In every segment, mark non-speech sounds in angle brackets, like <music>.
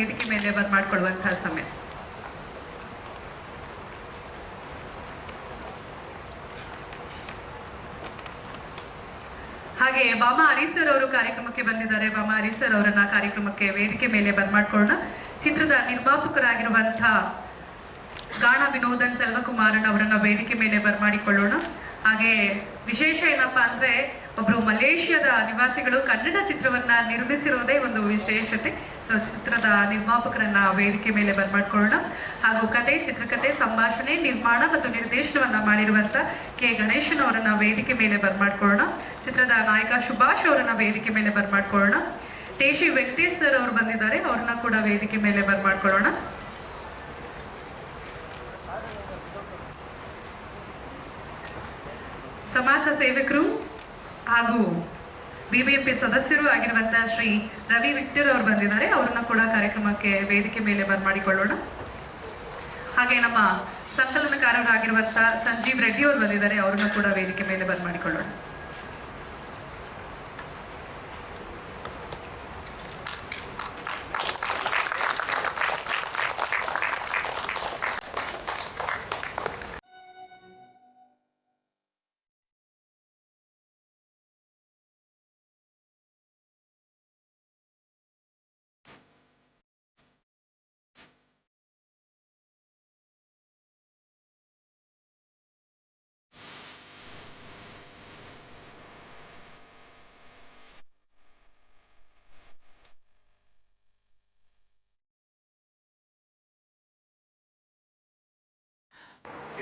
ವೇದಿಕೆ ಮೇಲೆ ಬರ್ಮಾಡ್ಕೊಳ್ಳುವಂತಹ ಸಮಯ. ಹಾಗೆ ಬಾಮಾ ಹರೀಸರ್ ಅವರು ಕಾರ್ಯಕ್ರಮಕ್ಕೆ ಬಂದಿದ್ದಾರೆ. ಬಾಮಾ ಹರೀಸರ್ ಅವರನ್ನ ಕಾರ್ಯಕ್ರಮಕ್ಕೆ ವೇದಿಕೆ ಮೇಲೆ ಬಂದ್ ಮಾಡ್ಕೊಳ್ಳೋಣ ಚಿತ್ರದ ನಿರ್ಮಾಪಕರಾಗಿರುವಂತಹ ಗಾಣ ವಿನೋದನ್, ಸೆಲ್ವಕುಮಾರನ್ ಅವರನ್ನ ವೇದಿಕೆ ಮೇಲೆ ಬರ್ಮಾಡಿಕೊಳ್ಳೋಣ ಹಾಗೆ ವಿಶೇಷ ಏನಪ್ಪಾ ಅಂದ್ರೆ ಒಬ್ರು ಮಲೇಷಿಯಾದ ನಿವಾಸಿಗಳು ಕನ್ನಡ ಚಿತ್ರವನ್ನ ನಿರ್ಮಿಸಿರೋದೇ ಒಂದು ವಿಶೇಷತೆ. ಚಿತ್ರದ ನಿರ್ಮಾಪಕರನ್ನ ವೇದಿಕೆ ಮೇಲೆ ಬರ್ಮಾಡ್ಕೊಳ್ಳೋಣ. ಹಾಗೂ ಕತೆ ಚಿತ್ರಕಥೆ ಸಂಭಾಷಣೆ, ನಿರ್ಮಾಣ ಮತ್ತು ನಿರ್ದೇಶನವನ್ನ ಮಾಡಿರುವಂತ ಕೆ. ಗಣೇಶನ್ ಅವರನ್ನ ವೇದಿಕೆ ಮೇಲೆ ಬರ್ಮಾಡ್ಕೊಳ್ಳೋಣ. ಚಿತ್ರದ ನಾಯಕ ಸುಭಾಷ್ ಅವರನ್ನ ವೇದಿಕೆ ಮೇಲೆ ಬರ್ಮಾಡ್ಕೊಳ್ಳೋಣ. ತೇಶಿ ವೆಂಕಟೇಶ್ ಸರ್ ಅವರು ಬಂದಿದ್ದಾರೆ, ಅವ್ರನ್ನ ಕೂಡ ವೇದಿಕೆ ಮೇಲೆ ಬರ್ಮಾಡ್ಕೊಳ್ಳೋಣ. ಸಮಾಜ ಸೇವಕರು ಹಾಗೂ ಬಿಬಿಎಂಪಿ ಸದಸ್ಯರು ಆಗಿರುವಂತಹ ಶ್ರೀ ರವಿ ವಿಕ್ಟರ್ ಅವರು ಬಂದಿದ್ದಾರೆ. ಅವರನ್ನ ಕೂಡ ಕಾರ್ಯಕ್ರಮಕ್ಕೆ ವೇದಿಕೆ ಮೇಲೆ ಬರ್ಮಾಡಿಕೊಳ್ಳೋಣ. ಹಾಗೆ ನಮ್ಮ ಸಂಕಲನಕಾರರಾಗಿರುವಂತಹ ಸಂಜೀವ್ ರೆಡ್ಡಿ ಅವರು ಬಂದಿದ್ದಾರೆ. ಅವರನ್ನ ಕೂಡ ವೇದಿಕೆ ಮೇಲೆ ಬರ್ಮಾಡಿಕೊಳ್ಳೋಣ.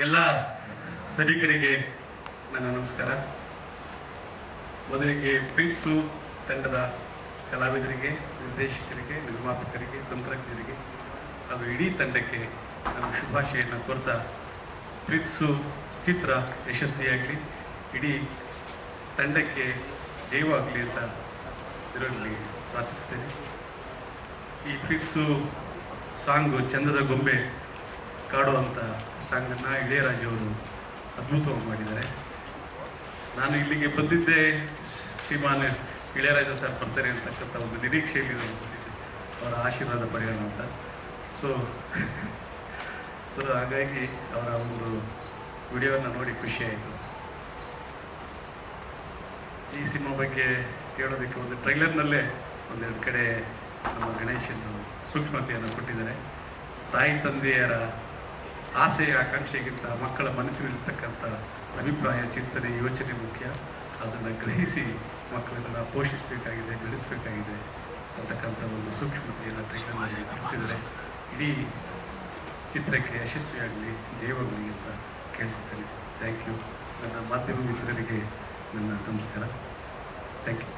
ಎಲ್ಲ ಸಭಿಕರಿಗೆ ನನ್ನ ನಮಸ್ಕಾರ. ಮೊದಲಿಗೆ ಪಿಕ್ಸು ತಂಡದ ಕಲಾವಿದರಿಗೆ, ನಿರ್ದೇಶಕರಿಗೆ, ನಿರ್ಮಾಪಕರಿಗೆ ತಂತ್ರಜ್ಞರಿಗೆ ಹಾಗೂ ಇಡೀ ತಂಡಕ್ಕೆ ನಾನು ಶುಭಾಶಯನ್ನು ಕೋರ್ತಾ ಪಿಕ್ಸು ಚಿತ್ರ ಯಶಸ್ವಿಯಾಗಲಿ, ಇಡೀ ತಂಡಕ್ಕೆ ಜಯವಾಗಲಿ ಅಂತ ಇದರಲ್ಲಿ ಪ್ರಾರ್ಥಿಸ್ತೇನೆ. ಈ ಪಿಕ್ಸು ಸಾಂಗು ಚಂದದ ಗೊಂಬೆ ಕಾಡುವಂಥ ಸಾಂಗನ್ನು ಇಳೆಯರಾಜವರು ಅದ್ಭುತವಾಗಿ ಮಾಡಿದ್ದಾರೆ. ನಾನು ಇಲ್ಲಿಗೆ ಬಂದಿದ್ದೆ ಶ್ರೀಮಾನ್ ಇಳೆಯರಾಜ ಸರ್ ಬರ್ತಾರೆ ಅಂತಕ್ಕಂಥ ಒಂದು ನಿರೀಕ್ಷೆಯಲ್ಲಿ ನಾನು ಬಂದಿದ್ದೆ. ಅವರ ಆಶೀರ್ವಾದ ಪಡೆಯೋಣ ಅಂತ. ಸೊ ಸೊ ಹಾಗಾಗಿ ಅವರ ಒಂದು ವಿಡಿಯೋವನ್ನು ನೋಡಿ ಖುಷಿ ಆಯಿತು. ಈ ಸಿನಿಮಾ ಬಗ್ಗೆ ಹೇಳೋದಕ್ಕೆ ಒಂದು ಟ್ರೈಲರ್ನಲ್ಲೇ ಒಂದೆರಡು ಕಡೆ ನಮ್ಮ ಗಣೇಶನ್ನು ಸೂಕ್ಷ್ಮತೆಯನ್ನು ಕೊಟ್ಟಿದ್ದಾರೆ. ತಾಯಿ, ತಂದೆಯರ ಆಸೆ ಆಕಾಂಕ್ಷೆಗಿಂತ ಮಕ್ಕಳ ಮನಸ್ಸಿನಲ್ಲಿರ್ತಕ್ಕಂಥ ಅಭಿಪ್ರಾಯ, ಚಿಂತನೆ, ಯೋಚನೆ ಮುಖ್ಯ. ಅದನ್ನು ಗ್ರಹಿಸಿ ಮಕ್ಕಳನ್ನು ಪೋಷಿಸಬೇಕಾಗಿದೆ, ಬೆಳೆಸಬೇಕಾಗಿದೆ ಅಂತಕ್ಕಂಥ ಒಂದು ಸೂಕ್ಷ್ಮತೆಯನ್ನು ಟ್ರೈಲರ್ನಲ್ಲಿ ತಿಳಿಸಿದರೆ ಇಡೀ ಚಿತ್ರಕ್ಕೆ ಯಶಸ್ವಿಯಾಗಲಿ ಜಯವಾಗಲಿ ಅಂತ ಕೇಳ್ತಿದ್ದೇನೆ ಥ್ಯಾಂಕ್ ಯು ನನ್ನ ಮಾಧ್ಯಮ ಮಿತ್ರರಿಗೆ ನನ್ನ ನಮಸ್ಕಾರ. Thank you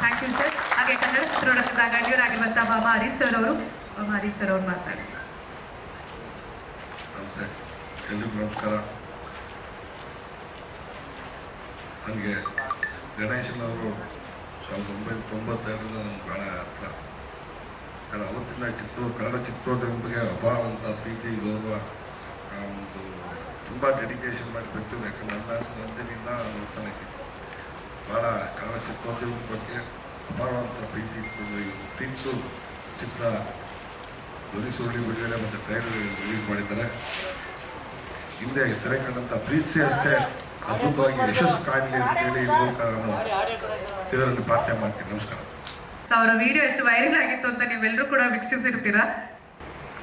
thank you sir ಹಾಗೆ ಕನ್ನಡ ಚಿತ್ರರಂಗದ ಗಣ್ಯರಾಗಿರುವಂಥ ಬಾಬಾ ಹರೀಶ್ ಸರ್ ಅವರು ಬಾಬಾ ಹರೀಶ್ ಸರ್ ಅವರು ಮಾತಾಡಿ. ನಮಸ್ತೆ ಎಲ್ರಿಗೂ ನಮಸ್ಕಾರ ನನಗೆ ಗಣೇಶನವರು ಸಾವಿರದ ಒಂಬೈನೂರ ತೊಂಬತ್ತೆರಡರಿಂದ ನನಗೆ ಭಾಳ ಹತ್ರ. ಯಾಕಂದ್ರೆ ಅವತ್ತಿನ ಚಿತ್ರ, ಕನ್ನಡ ಚಿತ್ರೋದ್ಯಮ ಬಗ್ಗೆ ಅಪಾರವಂತ ಪ್ರೀತಿ, ಗೌರವ ಒಂದು ತುಂಬ ಡೆಡಿಕೇಶನ್ ಮಾಡಿ ಯಾಕಂದರೆ ನನ್ನ ನಂದಿನಿಂದ ನೋಡ್ತಾನೆ ಇದ್ದೀನಿ. ಭಾಳ ಕನ್ನಡ ಚಿತ್ರೋದ್ಯಮದ ಬಗ್ಗೆ ಅಪಾರವಂತ ಪ್ರೀತಿ ಇತ್ತು ಚಿತ್ರ ಧ್ವನಿ ಸುರುಳಿ ಬಿಡುಗಡೆ ಮತ್ತು ಟ್ರೈಲರ್ ರಿಲೀಸ್ ಮಾಡಿದ್ದಾರೆ. ಹಿಂದೆ ತೆರೆ ಕಂಡಂಥ ಪ್ರೀತಿಸಿ ಅಷ್ಟೇ ಅದ್ಭುತವಾಗಿ ಯಶಸ್ಸು ಕಾಣಲಿ ಅಂತೇಳಿ ಹೇಳಿ ಇದರಲ್ಲಿ ಪ್ರಾರ್ಥನೆ ಮಾಡ್ತೀನಿ. ನಮಸ್ಕಾರ. ಸೊ ಅವರ ವಿಡಿಯೋ ಎಷ್ಟು ವೈರಲ್ ಆಗಿತ್ತು ಅಂತ ನೀವೆಲ್ಲರೂ ಕೂಡ ವೀಕ್ಷಿಸಿರ್ತೀರಾ?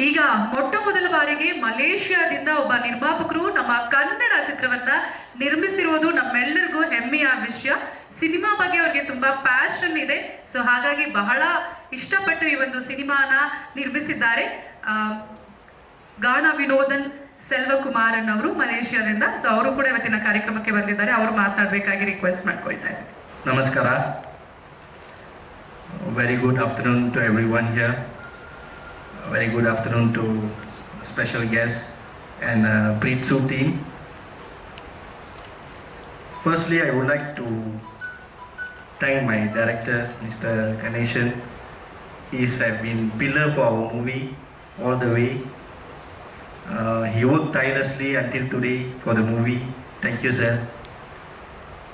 ಈಗ ಮೊಟ್ಟ ಮೊದಲ ಬಾರಿಗೆ ಮಲೇಷಿಯಾದಿಂದ ಒಬ್ಬ ನಿರ್ಮಾಪಕರು ನಮ್ಮ ಕನ್ನಡ ಚಿತ್ರವನ್ನ ನಿರ್ಮಿಸಿರುವುದು ನಮ್ಮೆಲ್ಲರಿಗೂ ಹೆಮ್ಮೆಯ ವಿಷಯ. ಸಿನಿಮಾ ಬಗ್ಗೆ ಅವ್ರಿಗೆ ತುಂಬಾ ಪ್ಯಾಷನ್ ಇದೆ. ಸೊ ಹಾಗಾಗಿ ಬಹಳ ಇಷ್ಟಪಟ್ಟು ಈ ಒಂದು ಸಿನಿಮಾನ ನಿರ್ಮಿಸಿದ್ದಾರೆ. ಗಾನ ವಿನೋದನ್ ಸೆಲ್ವಕುಮಾರನ್ ಅವರು ಮಲೇಷಿಯಾದಿಂದ ಸೊ ಅವರು ಕೂಡ ಇವತ್ತಿನ ಕಾರ್ಯಕ್ರಮಕ್ಕೆ ಬಂದಿದ್ದಾರೆ ಅವರು ಮಾತಾಡ್ಬೇಕಾಗಿ ರಿಕ್ವೆಸ್ಟ್ ಮಾಡ್ಕೊಳ್ತಾ ಇದ್ದಾರೆ Namaskara. Very good afternoon to everyone here. Very good afternoon to special guests and uh, Preetsu team. Firstly, I would like to thank my director, Mr. Ganeshan. He's have been pillar for our movie all the way. Uh, he worked tirelessly until today for the movie. Thank you, sir.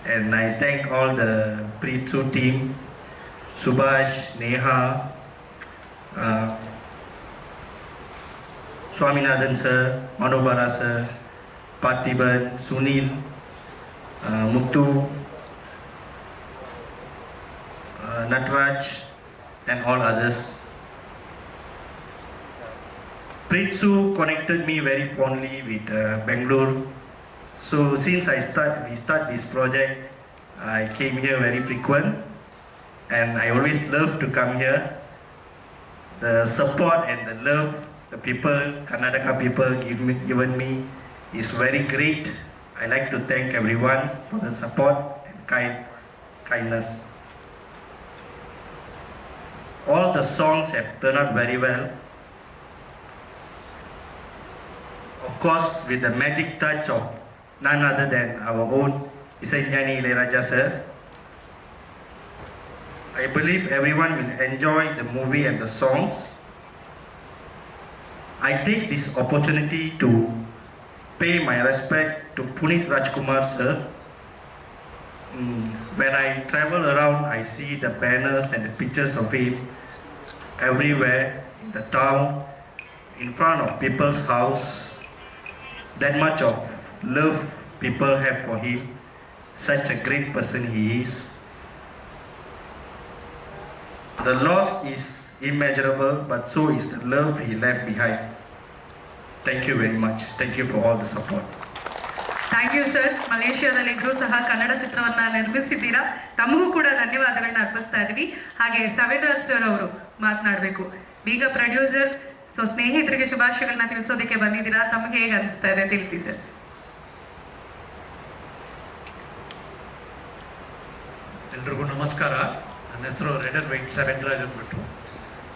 And I thank all the Preetsu team, Subhash, Neha, uh, Swaminathan sir, Manobara sir, Parthiban, Sunil, uh, Muthu, uh, Natraj, and all others. Pritsu connected me very fondly with uh, Bangalore. So since I start, we start this project, I came here very frequent, and I always love to come here. The support and the love the people, Karnataka people give me, given me is very great. I like to thank everyone for the support and kind, kindness. All the songs have turned out very well. Of course, with the magic touch of none other than our own Isanjani Ilayaraja sir. I believe everyone will enjoy the movie and the songs. I take this opportunity to pay my respect to Punit Rajkumar sir. Mm, When I travel around, I see the banners and the pictures of him everywhere in the town, in front of people's house. That much of love people have for him. Such a great person he is. The loss is immeasurable, but so is the love he left behind. Thank you very much. Thank you for all the support. Thank you sir ಮಲೇಷಿಯಾದಲ್ಲಿ ಇದ್ರೂ ಸಹ ಕನ್ನಡ ಚಿತ್ರವನ್ನ ನಿರ್ಮಿಸಿದ್ದೀರಾ ತಮಗೂ ಕೂಡ ಧನ್ಯವಾದಗಳನ್ನ ಅರ್ಪಿಸ್ತಾ ಇದ್ವಿ ಹಾಗೆ Saviraj sir ಅವರು ಮಾತನಾಡಬೇಕು ಬೀಗ ಪ್ರೊಡ್ಯೂಸರ್ ಸೊ ಸ್ನೇಹಿತರಿಗೆ ಶುಭಾಶಯಗಳನ್ನ ತಿಳಿಸೋದಕ್ಕೆ ಬಂದಿದ್ದೀರಾ? ತಮಗೆ ಹೇಗೆ ಅನಿಸ್ತಾ ಇದೆ? ತಿಳಿಸಿ ಸರ್ ಎಲ್ರಿಗೂ ನಮಸ್ಕಾರ. ನನ್ನ ಹೆಸರು ರೆಡರ್ ಸೆವೆನ್ರಾಜ್ ಅಂದ್ಬಿಟ್ಟು.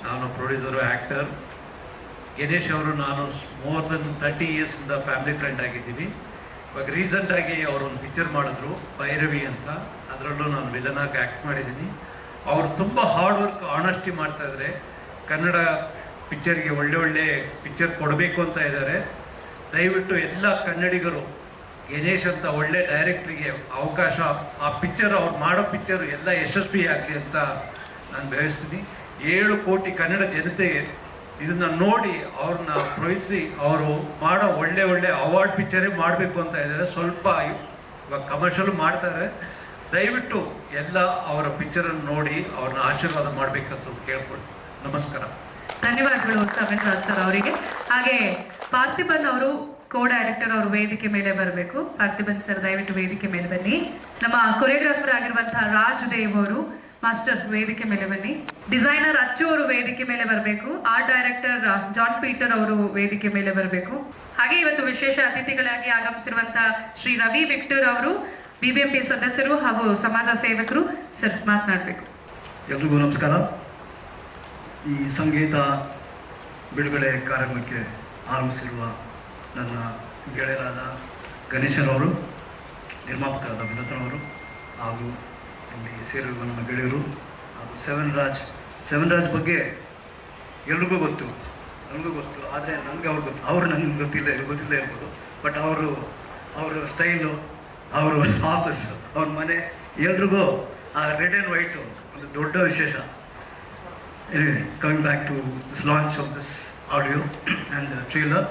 ನಾನು ಪ್ರೊಡ್ಯೂಸರು ಆ್ಯಕ್ಟರ್ ಗಣೇಶ್ ಅವರು ನಾನು ಮೋರ್ ದೆನ್ ತರ್ಟಿ ಇಯರ್ಸಿಂದ ಫ್ಯಾಮಿಲಿ ಫ್ರೆಂಡ್ ಆಗಿದ್ದೀನಿ. ಇವಾಗ ರೀಸೆಂಟಾಗಿ ಅವರು ಒಂದು ಪಿಕ್ಚರ್ ಮಾಡಿದ್ರು, ಭೈರವಿ ಅಂತ. ಅದರಲ್ಲೂ ನಾನು ವಿಲನಾಗಿ ಆ್ಯಕ್ಟ್ ಮಾಡಿದ್ದೀನಿ. ಅವರು ತುಂಬ ಹಾರ್ಡ್ ವರ್ಕ್ ಆನೆಸ್ಟಿ ಮಾಡ್ತಾಯಿದ್ರೆ ಕನ್ನಡ ಪಿಕ್ಚರ್ಗೆ ಒಳ್ಳೆ ಒಳ್ಳೆ ಪಿಕ್ಚರ್ ಕೊಡಬೇಕು ಅಂತ ಇದ್ದಾರೆ. ದಯವಿಟ್ಟು ಎಲ್ಲ ಕನ್ನಡಿಗರು, ಗಣೇಶ್ ಅಂತ ಒಳ್ಳೆ ಡೈರೆಕ್ಟ್ರಿಗೆ ಅವಕಾಶ, ಆ ಪಿಕ್ಚರ್ ಅವ್ರು ಮಾಡೋ ಪಿಕ್ಚರ್ ಎಲ್ಲ ಯಶಸ್ವಿ ಆಗಲಿ ಅಂತ ನಾನು ಬಯಸ್ತೀನಿ. ಏಳು ಕೋಟಿ ಕನ್ನಡ ಜನತೆ ಇದನ್ನು ನೋಡಿ ಅವ್ರನ್ನ ಪ್ರೋತ್ಸಿ, ಅವರು ಮಾಡೋ ಒಳ್ಳೆ ಒಳ್ಳೆ ಅವಾರ್ಡ್ ಪಿಕ್ಚರೇ ಮಾಡಬೇಕು ಅಂತ ಇದ್ದಾರೆ. ಸ್ವಲ್ಪ ಇವಾಗ ಕಮರ್ಷಿಯಲ್ ಮಾಡ್ತಾರೆ ದಯವಿಟ್ಟು ಎಲ್ಲ ಅವರ ಪಿಕ್ಚರನ್ನು ನೋಡಿ ಅವ್ರನ್ನ ಆಶೀರ್ವಾದ ಮಾಡಬೇಕಂತ ಕೇಳ್ಕೊಳ್ತೀನಿ. ನಮಸ್ಕಾರ. ಧನ್ಯವಾದಗಳು ಸವಿರಾಜ್ ಸರ್ ಅವರಿಗೆ. ಹಾಗೆ ಪಾರ್ಥಿಬನ್ ಅವರು ಕೋ ಡೈರೆಕ್ಟರ್ ಅವರು ವೇದಿಕೆ ಮೇಲೆ ಬರಬೇಕು. ಪಾರ್ಥಿಬನ್ ಸರ್ ದಯವಿಟ್ಟು ವೇದಿಕೆ ಮೇಲೆ ಬನ್ನಿ. ನಮ್ಮ ಕೊರಿಯೋಗ್ರಾಫರ್ ಆಗಿರುವಂತಹ ರಾಜ್ ದೇವ್ ಅವರು, ಮಾಸ್ಟರ್ ವೇದಿಕೆ ಮೇಲೆ ಬನ್ನಿ. ಡಿಸೈನರ್ ಅಚ್ಚು ಅವರು ವೇದಿಕೆ ಮೇಲೆ ಬರಬೇಕು. ಆರ್ಟ್ ಡೈರೆಕ್ಟರ್ ಜಾನ್ ಪೀಟರ್ ಅವರು ವೇದಿಕೆ ಮೇಲೆ ಬರಬೇಕು. ಹಾಗೆ ಇವತ್ತು ವಿಶೇಷ ಅತಿಥಿಗಳಾಗಿ ಆಗಮಿಸಿರುವಂತಹ ಶ್ರೀ ರವಿ ವಿಕ್ಟರ್ ಅವರು ಬಿಬಿಎಂಪಿ ಸದಸ್ಯರು ಹಾಗೂ ಸಮಾಜ ಸೇವಕರು, ಸರ್, ಮಾತನಾಡಬೇಕು. ಎಲ್ರಿಗೂ ನಮಸ್ಕಾರ. ಈ ಸಂಗೀತ ಬಿಡುಗಡೆ ಕಾರ್ಯಕ್ರಮಕ್ಕೆ ಆಗಮಿಸಿರುವ ನನ್ನ ಗೆಳೆಯರಾದ ಗಣೇಶನವರು, ನಿರ್ಮಾಪಕರಾದ ವಿನೋದನವರು ಹಾಗೂ ಇಲ್ಲಿ ಸೇರಿರುವ ನನ್ನ ಗೆಳೆಯರು ಹಾಗೂ ಸೆವೆನ್ ರಾಜ್ ಸೆವೆನ್ ರಾಜ್ ಬಗ್ಗೆ ಎಲ್ರಿಗೂ ಗೊತ್ತು ನನಗೂ ಗೊತ್ತು. ಆದರೆ ನನಗೆ ಅವ್ರು ಗೊತ್ತು, ಅವರು ನನಗೆ ಗೊತ್ತಿಲ್ಲ ಗೊತ್ತಿಲ್ಲ ಇರ್ಬೋದು ಬಟ್ ಅವರು, ಅವರ ಸ್ಟೈಲು, ಅವರು ಆಫೀಸ್ ಅವ್ರ ಮನೆ ಎಲ್ರಿಗೂ ಆ ರೆಡ್ ಆ್ಯಂಡ್ ವೈಟು ಒಂದು ದೊಡ್ಡ ವಿಶೇಷ. Anyway, coming back to this launch of this <clears throat> and the trailer,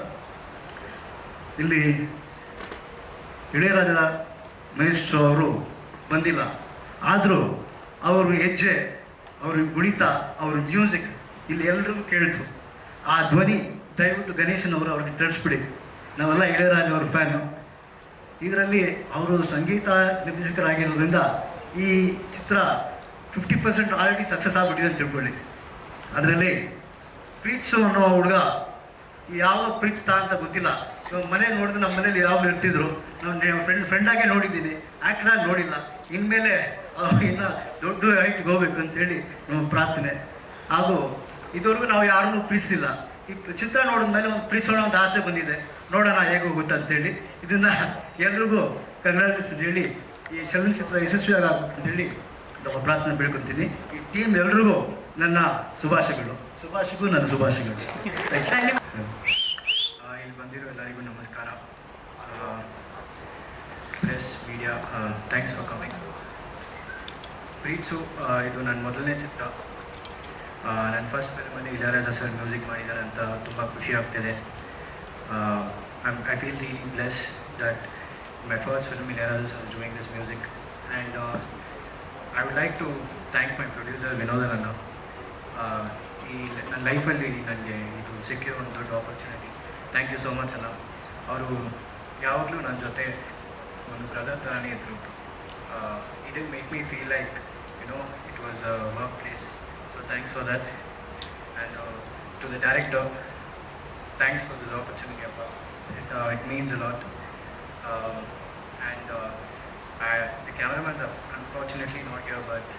ಇಲ್ಲಿ ಇಳೆಯರಾಜ ಮಹೇಶ್ ಅವರು ಬಂದಿಲ್ಲ. ಆದರೂ ಅವರು ಹೆಜ್ಜೆ ಅವ್ರ ಗುಣಿತ ಅವ್ರ ಮ್ಯೂಸಿಕ್ ಇಲ್ಲಿ ಎಲ್ಲರೂ ಕೇಳ್ತು ಆ ಧ್ವನಿ ದಯವಿಟ್ಟು ಗಣೇಶನ್ ಅವರು ಅವ್ರಿಗೆ ತಿಳಿಸ್ಬಿಡಿ. ನಾವೆಲ್ಲ ಇಳೆಯರಾಜ ಅವ್ರ ಫ್ಯಾನು ಇದರಲ್ಲಿ ಅವರು ಸಂಗೀತ ನಿರ್ದೇಶಕರಾಗಿರೋದ್ರಿಂದ ಈ ಚಿತ್ರ ಫಿಫ್ಟಿ ಪರ್ಸೆಂಟ್ ಆಲ್ರೆಡಿ ಸಕ್ಸಸ್ ಆಗಿಬಿಟ್ಟಿದೆ ಅಂತ ತಿಳ್ಕೊಳ್ಳಿ. ಅದರಲ್ಲಿ ಪ್ರೀತ್ಸು ಅನ್ನೋ ಹುಡುಗ ಯಾವ ತಾ ಅಂತ ಗೊತ್ತಿಲ್ಲ. ಇವಾಗ ಮನೆ ನೋಡಿದ್ರೆ ನಮ್ಮ ಮನೇಲಿ ಯಾವಾಗಲೂ ಇರ್ತಿದ್ರು. ನಾವು ಫ್ರೆಂಡ್ ಫ್ರೆಂಡಾಗೆ ನೋಡಿದ್ದೀನಿ. ಆ್ಯಕ್ಟ್ರಾಗಿ ನೋಡಿಲ್ಲ. ಇನ್ಮೇಲೆ ಇನ್ನು ದೊಡ್ಡ ಹೈಟ್ಗೆ ಹೋಗ್ಬೇಕು ಅಂತೇಳಿ ನಮ್ಮ ಪ್ರಾರ್ಥನೆ. ಹಾಗೂ ಇದುವರೆಗೂ ನಾವು ಯಾರನ್ನೂ ಪ್ರೀತಿಸಿಲ್ಲ ಈ ಚಿತ್ರ ನೋಡಿದ ಮೇಲೆ ಒಂದು ಪ್ರೀತಿಸೋಣ ಅಂತ ಆಸೆ ಬಂದಿದೆ. ನೋಡೋಣ ಹೇಗೆ ಅಂತೇಳಿ ಇದನ್ನ ಎಲ್ರಿಗೂ ಕಂಗ್ರಾಚುಲೇಷನ್ ಹೇಳಿ, ಈ ಚಲನಚಿತ್ರ ಯಶಸ್ವಿಯಾಗುತ್ತೆ ಅಂತೇಳಿ ನಮ್ಮ ಪ್ರಾರ್ಥನೆ ಬೇಡ್ಕೊತೀನಿ. ಈ ಟೀಮ್ ಎಲ್ರಿಗೂ ನನ್ನ ಶುಭಾಶಯಗಳು. ಶುಭಾಶಯಗೂ ನನ್ನ ಶುಭಾಶಯಗಳು. ಇಲ್ಲಿ ಬಂದಿರೋ ಎಲ್ಲರಿಗೂ ನಮಸ್ಕಾರ. Press media thanks for coming Preethsu ಇದು ನನ್ನ ಮೊದಲನೇ ಚಿತ್ರ. ನನ್ನ ಫಸ್ಟ್ ಫಿಲ್ಮಲ್ಲಿ ಇಳಾರಾಜ ಸರ್ ಮ್ಯೂಸಿಕ್ ಮಾಡಿದ್ದಾರೆ ಅಂತ ತುಂಬ ಖುಷಿ ಆಗ್ತಿದೆ. I feel really bless that my first film Ilaiyaraaja sir doing this music and I would like to thank my producer ವಿನೋದನನ್ನು ಈ ನನ್ನ ಲೈಫಲ್ಲಿ ನನಗೆ ಇದು ಸಿಕ್ಕಿರೋ ಒಂದು ದೊಡ್ಡ opportunity thank you so much ಅಲ್ಲ. ಅವರು ಯಾವಾಗಲೂ ನನ್ನ ಜೊತೆ ಒಂದು ಬ್ರದರ್ ಥರನೇ ಇದ್ದರು it didn't make me feel like you know it was a workplace so thanks for that and to the director thanks for this opportunity ಅಪ್ಪ it it means a lot and the cameramen unfortunately not your but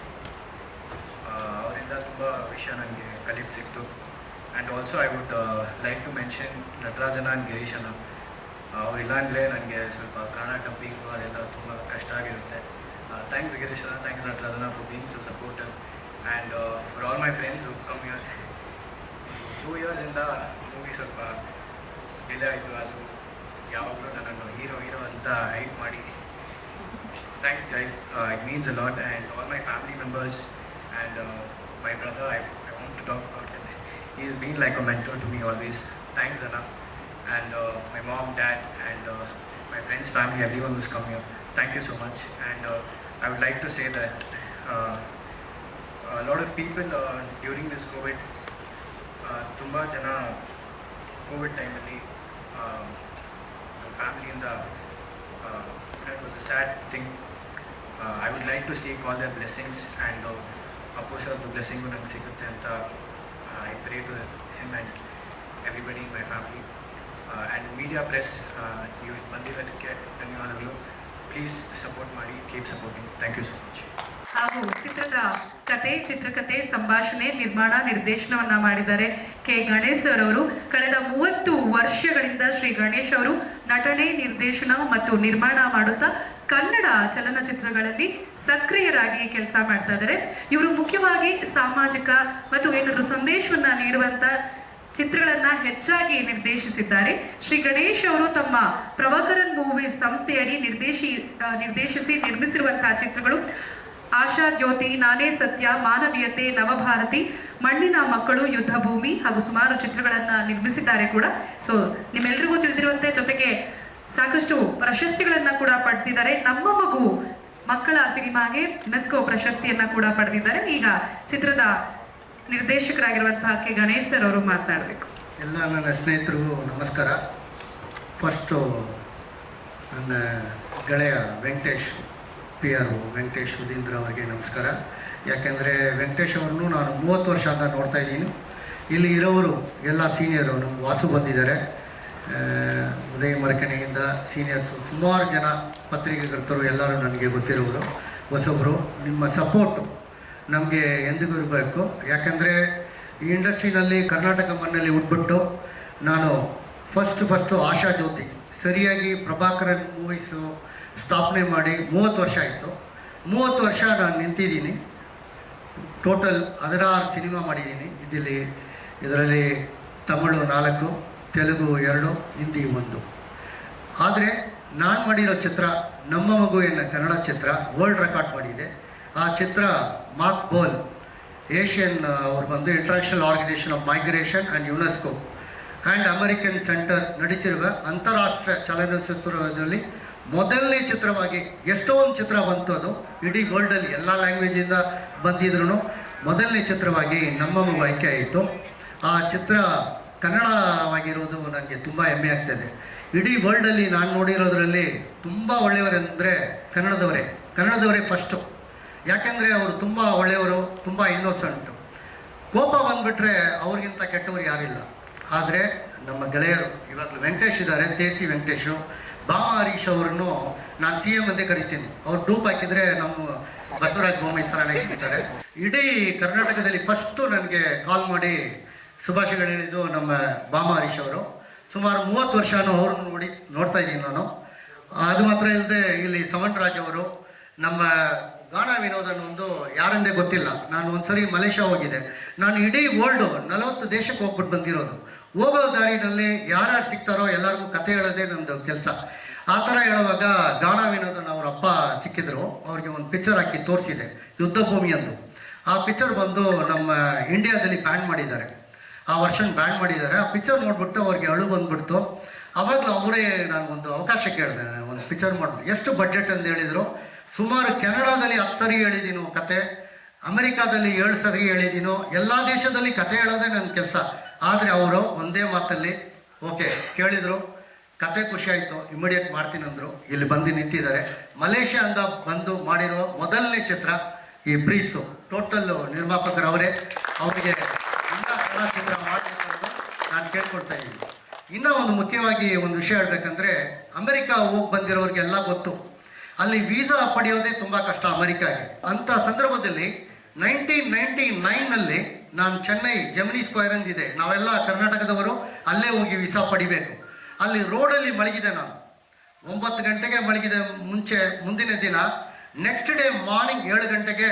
ಅವರಿಂದ ತುಂಬ ವಿಷಯ ನನಗೆ ಕಲಿತು ಸಿಕ್ತು. And also I would like to mention ನಟರಾಜನ and ಗಿರೀಶನ. ಅವರಿಲ್ಲ ಅಂದರೆ ನನಗೆ ಸ್ವಲ್ಪ ಕನ್ನಡ ಡಬ್ಬಿಂಗು ಅದೆಲ್ಲ ತುಂಬ ಕಷ್ಟ ಆಗಿರುತ್ತೆ. ಥ್ಯಾಂಕ್ಸ್ ಗಿರೀಶನ thanks ನಟರಾಜನ for being so supportive and for all my friends come year two ಇಯರ್ಸಿಂದ movie ಸ್ವಲ್ಪ ಡಿಲೇ ಆಯಿತು. ಅದು ಯಾವಾಗಲೂ ನನ್ನನ್ನು ಹೀರೋ ಹೀರೋ ಅಂತ ಹೈಟ್ ಮಾಡಿ thanks guys it means a lot and all my family members and uh, my brother I, I want to talk about him he's been like a mentor to me always thanks Anna and uh, my mom dad and uh, my friends family everyone who's come here thank you so much and uh, I would like to say that uh, a lot of people uh, during this COVID uh, ತುಂಬ ಜನ Covid ಟೈಮಲ್ಲಿ ಫ್ಯಾಮಿಲಿಯಿಂದ it was a sad thing I would like to seek all their blessings and oppose ಅವ್ರದ್ದು blessing ನಂಗೆ ಸಿಗುತ್ತೆ ಅಂತ I pray to him and everybody my family and media press ನೀವು ಬಂದಿರೋದಕ್ಕೆ ಧನ್ಯವಾದಗಳು ಪ್ಲೀಸ್ ಸಪೋರ್ಟ್ ಮಾಡಿ keep supporting thank you so much ಹಾಗೂ ಚಿತ್ರದ ಕತೆ, ಚಿತ್ರಕತೆ, ಸಂಭಾಷಣೆ, ನಿರ್ಮಾಣ, ನಿರ್ದೇಶನವನ್ನ ಮಾಡಿದ್ದಾರೆ ಕೆ. ಗಣೇಶ್ ಸರ್ ಅವರು ಕಳೆದ ಮೂವತ್ತು ವರ್ಷಗಳಿಂದ ಶ್ರೀ ಗಣೇಶ್ ಅವರು ನಟನೆ, ನಿರ್ದೇಶನ ಮತ್ತು ನಿರ್ಮಾಣ ಮಾಡುತ್ತಾ ಕನ್ನಡ ಚಲನಚಿತ್ರಗಳಲ್ಲಿ ಸಕ್ರಿಯರಾಗಿ ಕೆಲಸ ಮಾಡ್ತಾ ಇದ್ದಾರೆ ಇವರು ಮುಖ್ಯವಾಗಿ ಸಾಮಾಜಿಕ ಮತ್ತು ಏನಾದರೂ ಸಂದೇಶವನ್ನ ನೀಡುವಂತ ಚಿತ್ರಗಳನ್ನ ಹೆಚ್ಚಾಗಿ ನಿರ್ದೇಶಿಸಿದ್ದಾರೆ. ಶ್ರೀ ಗಣೇಶ್ ಅವರು ತಮ್ಮ ಪ್ರಭಾಕರನ್ ಮೂವೀಸ್ ಸಂಸ್ಥೆಯಡಿ ನಿರ್ದೇಶಿ ನಿರ್ದೇಶಿಸಿ ನಿರ್ಮಿಸಿರುವಂತಹ ಚಿತ್ರಗಳು ಆಶಾ ಜ್ಯೋತಿ, ನಾನೇ ಸತ್ಯ, ಮಾನವೀಯತೆ, ನವಭಾರತಿ, ಮಣ್ಣಿನ ಮಕ್ಕಳು ಯುದ್ಧ ಭೂಮಿ ಹಾಗೂ ಸುಮಾರು ಚಿತ್ರಗಳನ್ನ ನಿರ್ಮಿಸಿದ್ದಾರೆ ಕೂಡ. ಸೊ ನಿಮ್ಮೆಲ್ರಿಗೂ ತಿಳಿದಿರುವಂತೆ ಜೊತೆಗೆ ಸಾಕಷ್ಟು ಪ್ರಶಸ್ತಿಗಳನ್ನ ಕೂಡ ಪಡೆದಿದ್ದಾರೆ ನಮ್ಮ ಮಗು ಮಕ್ಕಳ ಸಿನಿಮಾಗೆ ಯುನೆಸ್ಕೋ ಪ್ರಶಸ್ತಿಯನ್ನ ಕೂಡ ಪಡೆದಿದ್ದಾರೆ ಈಗ ಚಿತ್ರದ ನಿರ್ದೇಶಕರಾಗಿರುವಂತಹ ಕೆ. ಗಣೇಶ್ ಸರ್ ಅವರು ಮಾತನಾಡಬೇಕು. ಎಲ್ಲ ನನ್ನ ಸ್ನೇಹಿತರಿಗೂ ನಮಸ್ಕಾರ. ಫಸ್ಟು ನನ್ನ ಗೆಳೆಯ ವೆಂಕಟೇಶ್ ಪಿ ಆರ್ ವೆಂಕಟೇಶ್ ಸುಧೀಂದ್ರ ಅವರಿಗೆ ನಮಸ್ಕಾರ. ಯಾಕೆಂದರೆ ವೆಂಕಟೇಶ್ ಅವ್ರನ್ನೂ ನಾನು ಮೂವತ್ತು ವರ್ಷ ಅಂತ ನೋಡ್ತಾ ಇದ್ದೀನಿ. ಇಲ್ಲಿ ಇರೋರು ಎಲ್ಲ ಸೀನಿಯರು ನಮ್ಮ ವಾಸು ಬಂದಿದ್ದಾರೆ. ಉದಯ ಮರಕಣೆಯಿಂದ ಸೀನಿಯರ್ಸು ಸುಮಾರು ಜನ ಪತ್ರಿಕೆಕರ್ತರು ಎಲ್ಲರೂ ನನಗೆ ಗೊತ್ತಿರೋರು ಹೊಸೊಬ್ಬರು ನಿಮ್ಮ ಸಪೋರ್ಟು ನಮಗೆ ಎಂದಿಗೂ ಇರಬೇಕು. ಯಾಕಂದರೆ ಈ ಇಂಡಸ್ಟ್ರಿನಲ್ಲಿ ಕರ್ನಾಟಕ ಮಣ್ಣಲ್ಲಿ ಉಟ್ಬಿಟ್ಟು ನಾನು ಫಸ್ಟ್ ಫಸ್ಟು ಆಶಾ ಜ್ಯೋತಿ, ಸರಿಯಾಗಿ ಪ್ರಭಾಕರನ್ ಮೂವೀಸು ಸ್ಥಾಪನೆ ಮಾಡಿ ಮೂವತ್ತು ವರ್ಷ ಆಯಿತು. ಮೂವತ್ತು ವರ್ಷ ನಾನು ನಿಂತಿದ್ದೀನಿ. ಟೋಟಲ್ ಹದಿನಾರು ಸಿನಿಮಾ ಮಾಡಿದ್ದೀನಿ. ಇದರಲ್ಲಿ ಇದರಲ್ಲಿ ತಮಿಳು ನಾಲ್ಕು ತೆಲುಗು ಎರಡು, ಹಿಂದಿ ಒಂದು. ಆದರೆ ನಾನು ಮಾಡಿರೋ ಚಿತ್ರ ನಮ್ಮ ಮಗು ಎನ್ನ ಕನ್ನಡ ಚಿತ್ರ ವರ್ಲ್ಡ್ ರೆಕಾರ್ಡ್ ಮಾಡಿದೆ. ಆ ಚಿತ್ರ ಮಾರ್ಕ್ ಬೋಲ್ ಏಷ್ಯನ್ ಅವ್ರು ಬಂದು international organisation of migration and UNESCO and American centre ನಡೆಸಿರುವ ಅಂತಾರಾಷ್ಟ್ರೀಯ ಚಲನಚಿತ್ರದಲ್ಲಿ ಮೊದಲನೇ ಚಿತ್ರವಾಗಿ ಎಷ್ಟೊಂದು ಚಿತ್ರ ಬಂತು ಅದು. ಇಡೀ ವರ್ಲ್ಡಲ್ಲಿ ಎಲ್ಲ ಲ್ಯಾಂಗ್ವೇಜಿಂದ ಬಂದಿದ್ರು ಮೊದಲನೇ ಚಿತ್ರವಾಗಿ ನಮ್ಮ ಮಗು ಆಯ್ಕೆ ಆಯಿತು. ಆ ಚಿತ್ರ ಕನ್ನಡವಾಗಿರೋದು ನನಗೆ ತುಂಬ ಹೆಮ್ಮೆ ಆಗ್ತದೆ. ಇಡೀ ವರ್ಲ್ಡಲ್ಲಿ ನಾನು ನೋಡಿರೋದ್ರಲ್ಲಿ ತುಂಬ ಒಳ್ಳೆಯವರೆಂದರೆ ಕನ್ನಡದವರೇ. ಕನ್ನಡದವರೇ ಫಸ್ಟು ಯಾಕೆಂದರೆ ಅವರು ತುಂಬ ಒಳ್ಳೆಯವರು, ತುಂಬ ಇನ್ನೋಸೆಂಟು ಕೋಪ ಬಂದ್ಬಿಟ್ರೆ ಅವ್ರಿಗಿಂತ ಕೆಟ್ಟವ್ರು ಯಾರಿಲ್ಲ. ಆದರೆ ನಮ್ಮ ಗೆಳೆಯರು, ಇವಾಗಲೂ ವೆಂಕಟೇಶ್ ಇದ್ದಾರೆ ತೇಸಿ ವೆಂಕಟೇಶು. ಬಾಮ ಹರೀಶ್ ಅವ್ರನ್ನು ನಾನು ಸಿ ಎಂ ಅಂತ ಕರಿತೀನಿ. ಅವ್ರು ಡೂಪ್ ಹಾಕಿದರೆ ನಮ್ಮ ಬಸವರಾಜ್ ಬೊಮ್ಮಾಯಿ ಥರನೇ ಇರ್ತಾರೆ ಇಡೀ ಕರ್ನಾಟಕದಲ್ಲಿ ಫಸ್ಟು ನನಗೆ ಕಾಲ್ ಮಾಡಿ ಶುಭಾಶಯಗಳು ಹೇಳಿದ್ದು ನಮ್ಮ ಬಾಮ ಹರೀಶ್ ಅವರು. ಸುಮಾರು ಮೂವತ್ತು ವರ್ಷನೂ ಅವ್ರನ್ನ ನೋಡಿ ನೋಡ್ತಾ ಇದ್ದೀನಿ ನಾನು. ಅದು ಮಾತ್ರ ಇಲ್ಲದೆ ಇಲ್ಲಿ ಸಮನ್ ರಾಜ್ ಅವರು, ನಮ್ಮ ಗಾನ ವಿನೋದನ್ ಒಂದು ಯಾರೆಂದೇ ಗೊತ್ತಿಲ್ಲ. ನಾನು ಒಂದ್ಸರಿ ಮಲೇಷ್ಯಾ ಹೋಗಿದ್ದೆ. ನಾನು ಇಡೀ ವರ್ಲ್ಡು ನಲವತ್ತು ದೇಶಕ್ಕೆ ಹೋಗ್ಬಿಟ್ಟು ಬಂದಿರೋದು. ಹೋಗೋ ದಾರಿನಲ್ಲಿ ಯಾರ್ಯಾರು ಸಿಗ್ತಾರೋ ಎಲ್ಲರಿಗೂ ಕತೆ ಹೇಳೋದೇ ನಂದು ಕೆಲಸ. ಆ ಥರ ಹೇಳುವಾಗ ಗಾನ ವಿನೋದನ್ ಅವ್ರ ಅಪ್ಪ ಸಿಕ್ಕಿದ್ರು. ಅವ್ರಿಗೆ ಒಂದು ಪಿಕ್ಚರ್ ಹಾಕಿ ತೋರಿಸಿದೆ. ಯುದ್ಧ ಭೂಮಿ ಅಂದು. ಆ ಪಿಕ್ಚರ್ ಬಂದು ನಮ್ಮ ಇಂಡಿಯಾದಲ್ಲಿ ಬ್ಯಾನ್ ಮಾಡಿದ್ದಾರೆ. ಆ ವರ್ಷನ್ ಬ್ಯಾನ್ ಮಾಡಿದ್ದಾರೆ. ಆ ಪಿಕ್ಚರ್ ನೋಡ್ಬಿಟ್ಟು ಅವ್ರಿಗೆ ಅಳು ಬಂದ್ಬಿಡ್ತು. ಅವಾಗಲೂ ಅವರೇ ನಾನು ಒಂದು ಅವಕಾಶ ಕೇಳಿದೆ. ಒಂದು ಪಿಕ್ಚರ್ ಮಾಡ್ಬಿಟ್ಟು ಎಷ್ಟು ಬಡ್ಜೆಟ್ ಅಂತ ಹೇಳಿದರು. ಸುಮಾರು ಕೆನಡಾದಲ್ಲಿ ಹತ್ತು ಸರಿ ಹೇಳಿದ್ದೀನೋ ಕತೆ. ಅಮೆರಿಕಾದಲ್ಲಿ ಏಳು ಸರಿ ಹೇಳಿದ್ದೀನೋ ಎಲ್ಲ ದೇಶದಲ್ಲಿ ಕತೆ ಹೇಳೋದೇ ನನ್ನ ಕೆಲಸ. ಆದರೆ ಅವರು ಒಂದೇ ಮಾತಲ್ಲಿ, ಓಕೆ, ಕೇಳಿದರು. ಕತೆ ಖುಷಿ ಆಯಿತು. ಇಮಿಡಿಯೇಟ್ ಮಾಡ್ತೀನಿ ಅಂದರು. ಇಲ್ಲಿ ಬಂದು ನಿಂತಿದ್ದಾರೆ. ಮಲೇಷ್ಯಾ ಅಂತ ಬಂದು ಮಾಡಿರುವ ಮೊದಲನೇ ಚಿತ್ರ ಈ ಬ್ರೀಸು ಟೋಟಲ್ಲು ನಿರ್ಮಾಪಕರವರೇ ಅವರಿಗೆ ಇನ್ನೂ ಕನ್ನಡ ಚಿತ್ರ ಮಾಡಬೇಕಂತ ನಾನು ಕೇಳ್ಕೊಡ್ತಾ ಇದ್ದೀನಿ. ಇನ್ನೂ ಒಂದು ಮುಖ್ಯವಾಗಿ ಒಂದು ವಿಷಯ ಹೇಳ್ಬೇಕಂದ್ರೆ, ಅಮೆರಿಕ ಹೋಗಿ ಬಂದಿರೋರಿಗೆಲ್ಲ ಗೊತ್ತು. ಅಲ್ಲಿ ವೀಸಾ ಪಡೆಯೋದೇ ತುಂಬ ಕಷ್ಟ ಅಮೆರಿಕಾಗೆ ಅಂತ ಸಂದರ್ಭದಲ್ಲಿ ನೈನ್ಟೀನ್ ನೈನ್ಟಿ ನೈನಲ್ಲಿ ನಾನು ಚೆನ್ನೈ ಜಮಿನಿ ಸ್ಕ್ವೇರ್ ಅಂದಿದೆ ನಾವೆಲ್ಲ ಕರ್ನಾಟಕದವರು ಅಲ್ಲೇ ಹೋಗಿ ವೀಸಾ ಪಡಿಬೇಕು. ಅಲ್ಲಿ ರೋಡಲ್ಲಿ ಮಲಗಿದೆ ನಾನು. ಒಂಬತ್ತು ಗಂಟೆಗೆ ಮಲಗಿದೆ ಮುಂಚೆ, ಮುಂದಿನ ದಿನ. ನೆಕ್ಸ್ಟ್ ಡೇ ಮಾರ್ನಿಂಗ್ ಏಳು ಗಂಟೆಗೆ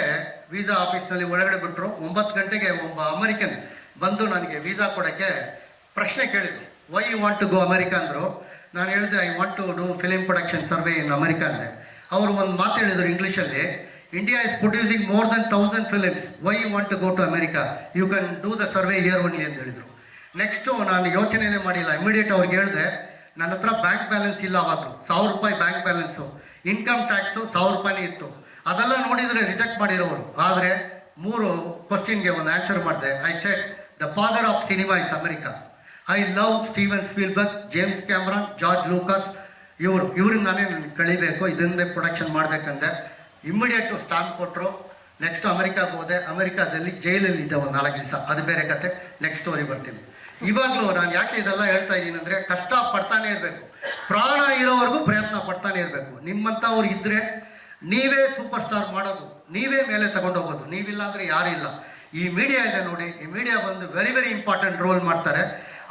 ವೀಸಾ ಆಫೀಸ್ನಲ್ಲಿ ಒಳಗಡೆ ಬಿಟ್ಟರು ಒಂಬತ್ತು ಗಂಟೆಗೆ ಒಬ್ಬ ಅಮೆರಿಕನ್ ಬಂದು ನನಗೆ ವೀಸಾ ಕೊಡೋಕ್ಕೆ ಪ್ರಶ್ನೆ ಕೇಳಿದ್ರು. Why you want to go America ಅಂದರು, ನಾನು ಹೇಳಿದೆ I want to do film production survey in America ಅಂದೆ. ಅವರು ಒಂದು ಮಾತು ಹೇಳಿದರು ಇಂಗ್ಲೀಷಲ್ಲಿ India is producing more than thousand films why you want to go to America you can do the survey here only ಅಂತ ಹೇಳಿದರು. ನೆಕ್ಸ್ಟು ನಾನು ಯೋಚನೆನೇ ಮಾಡಿಲ್ಲ. ಇಮಿಡಿಯೇಟ್ ಅವ್ರಿಗೆ ಹೇಳಿದೆ, ನನ್ನ ಹತ್ರ ಬ್ಯಾಂಕ್ ಬ್ಯಾಲೆನ್ಸ್ ಇಲ್ಲ ಅವಾಗಲೂ ಸಾವಿರ ರೂಪಾಯಿ ಬ್ಯಾಂಕ್ ಬ್ಯಾಲೆನ್ಸು ಇನ್ಕಮ್ ಟ್ಯಾಕ್ಸು ಸಾವಿರ ರೂಪಾಯಿ ಇತ್ತು. ಅದೆಲ್ಲ ನೋಡಿದರೆ ರಿಜೆಕ್ಟ್ ಮಾಡಿರೋರು. ಆದರೆ ಮೂರು ಕ್ವಶನ್ಗೆ ಒಂದು ಆನ್ಸರ್ ಮಾಡಿದೆ. I said the father of cinema is America I love Steven Spielberg James Cameron George Lucas ಇವರು ಇವರಿಂದಾನೇ ಕಳಿಬೇಕು, ಇದರಿಂದ ಪ್ರೊಡಕ್ಷನ್ ಮಾಡಬೇಕಂದ್ರೆ ಇಮ್ಮಿಡಿಯೇಟು ಸ್ಟಾಂಪ್ ಕೊಟ್ಟರು ನೆಕ್ಸ್ಟ್ ಅಮೆರಿಕಾಗೆ ಹೋದೆ. ಅಮೆರಿಕಾದಲ್ಲಿ ಜೈಲಲ್ಲಿ ಒಂದು ನಾಲ್ಕು ದಿವಸ. ಅದು ಬೇರೆ ಕತೆ. ನೆಕ್ಸ್ಟ್ ಸ್ಟೋರಿ ಬರ್ತೀನಿ. ಇವಾಗಲೂ ನಾನು ಯಾಕೆ ಇದೆಲ್ಲ ಹೇಳ್ತಾ ಇದ್ದೀನಿ ಅಂದರೆ ಕಷ್ಟ ಪಡ್ತಾನೆ ಇರಬೇಕು. ಪ್ರಾಣ ಇರೋವರೆಗೂ ಪ್ರಯತ್ನ ಪಡ್ತಾನೆ ಇರಬೇಕು. ನಿಮ್ಮಂಥವ್ರು ಇದ್ದರೆ ನೀವೇ ಸೂಪರ್ ಸ್ಟಾರ್ ಮಾಡೋದು. ನೀವೇ ಮೇಲೆ ತಗೊಂಡೋಗೋದು ನೀವಿಲ್ಲ ಅಂದರೆ ಯಾರೂ ಇಲ್ಲ. ಈ ಮೀಡಿಯಾ ಇದೆ ನೋಡಿ. ಈ ಮೀಡಿಯಾ ಬಂದು ವೆರಿ ವೆರಿ ಇಂಪಾರ್ಟೆಂಟ್ ರೋಲ್ ಮಾಡ್ತಾರೆ.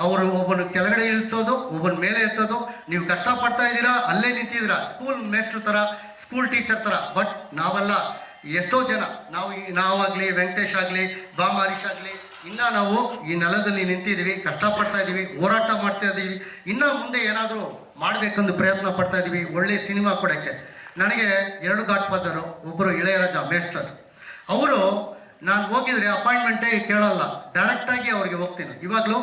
ಅವರು ಒಬ್ಬನ ಕೆಳಗಡೆ ಇಳಿಸೋದು, ಒಬ್ಬನ ಮೇಲೆ ಎತ್ತೋದು. ನೀವು ಕಷ್ಟಪಡ್ತಾ ಇದ್ದೀರಾ? ಅಲ್ಲೇ ನಿಂತಿದ್ದೀರಾ? ಸ್ಕೂಲ್ ಮೇಸ್ಟ್ರ್ ಥರ ಸ್ಕೂಲ್ ಟೀಚರ್ ಥರ. ಬಟ್ ನಾವೆಲ್ಲ, ಎಷ್ಟೋ ಜನ, ನಾವು ನಾವಾಗಲಿ, ವೆಂಕಟೇಶ್ ಆಗಲಿ ಬಾಮಾರೀಶ್ ಆಗಲಿ, ಇನ್ನ ನಾವು ಈ ನೆಲದಲ್ಲಿ ನಿಂತಿದ್ದೀವಿ, ಕಷ್ಟಪಡ್ತಾ ಇದ್ದೀವಿ, ಹೋರಾಟ ಮಾಡ್ತಾ ಇದ್ದೀವಿ. ಇನ್ನ ಮುಂದೆ ಏನಾದರೂ ಮಾಡಬೇಕಂದು ಪ್ರಯತ್ನ ಪಡ್ತಾ ಇದ್ದೀವಿ, ಒಳ್ಳೆ ಸಿನಿಮಾ ಕೊಡೋಕ್ಕೆ. ನನಗೆ ಎರಡು ಘಾಟ್ ಫಾದರು ಒಬ್ಬರು ಇಳೆಯರಾಜ ಮೇಸ್ಟರ್ ಅವರು, ನಾನು ಹೋಗಿದ್ರೆ ಅಪಾಯಿಂಟ್ಮೆಂಟೇ ಕೇಳಲ್ಲ. ಡೈರೆಕ್ಟಾಗಿ ಅವ್ರಿಗೆ ಹೋಗ್ತೀನಿ. ಇವಾಗಲೂ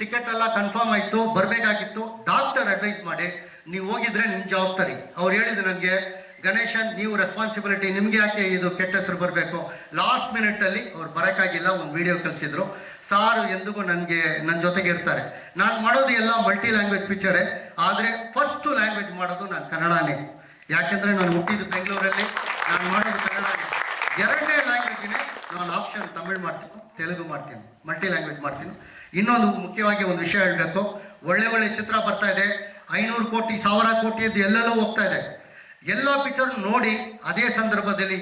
ಟಿಕೆಟ್ ಎಲ್ಲ ಕನ್ಫರ್ಮ್ ಆಯಿತು, ಬರಬೇಕಾಗಿತ್ತು. ಡಾಕ್ಟರ್ ಅಡ್ವೈಸ್ ಮಾಡಿ, ನೀವು ಹೋಗಿದ್ರೆ ನಿಮ್ಮ ಜವಾಬ್ದಾರಿ. ಅವ್ರು ಹೇಳಿದ್ರು ನನಗೆ ಗಣೇಶನ್, ನೀವು ರೆಸ್ಪಾನ್ಸಿಬಿಲಿಟಿ ನಿಮ್ಗೆ ಯಾಕೆ ಇದು ಕೆಟ್ಟ ಹೆಸರು ಬರಬೇಕು? ಲಾಸ್ಟ್ ಮಿನಿಟಲ್ಲಿ ಅವ್ರು ಬರೋಕ್ಕಾಗಿಲ್ಲ, ಒಂದು ವಿಡಿಯೋ ಕಳಿಸಿದ್ರು. ಸಾರು ಎಂದಿಗೂ ನನಗೆ ನನ್ನ ಜೊತೆಗೆ ಇರ್ತಾರೆ. ನಾನು ಮಾಡೋದು ಎಲ್ಲ ಮಲ್ಟಿ ಲ್ಯಾಂಗ್ವೇಜ್ ಪಿಕ್ಚರೇ ಆದರೆ ಫಸ್ಟು ಲ್ಯಾಂಗ್ವೇಜ್ ಮಾಡೋದು ನಾನು ಕನ್ನಡನೇ. ಯಾಕೆಂದರೆ ನಾನು ಹುಟ್ಟಿದ್ದು ಬೆಂಗಳೂರಲ್ಲಿ, ನಾನು ಮಾಡೋದು ಕನ್ನಡನೇ. ಎರಡನೇ ಲ್ಯಾಂಗ್ವೇಜ್ನೇ ನಾನು ಆಪ್ಷನ್ ತಮಿಳ್ ಮಾಡ್ತೀನಿ, ತೆಲುಗು ಮಾಡ್ತೀನಿ ಮಲ್ಟಿ ಲ್ಯಾಂಗ್ವೇಜ್ ಮಾಡ್ತೀನಿ. ಇನ್ನೊಂದು ಮುಖ್ಯವಾಗಿ ಒಂದು ವಿಷಯ ಹೇಳಬೇಕು. ಒಳ್ಳೆ ಒಳ್ಳೆ ಚಿತ್ರ ಬರ್ತಾ ಇದೆ. ಐನೂರು ಕೋಟಿ, ಸಾವಿರ ಕೋಟಿ ಅದು ಎಲ್ಲೆಲ್ಲೋ ಹೋಗ್ತಾ ಇದೆ. ಎಲ್ಲ ಪಿಕ್ಚರ್ ನೋಡಿ ಅದೇ ಸಂದರ್ಭದಲ್ಲಿ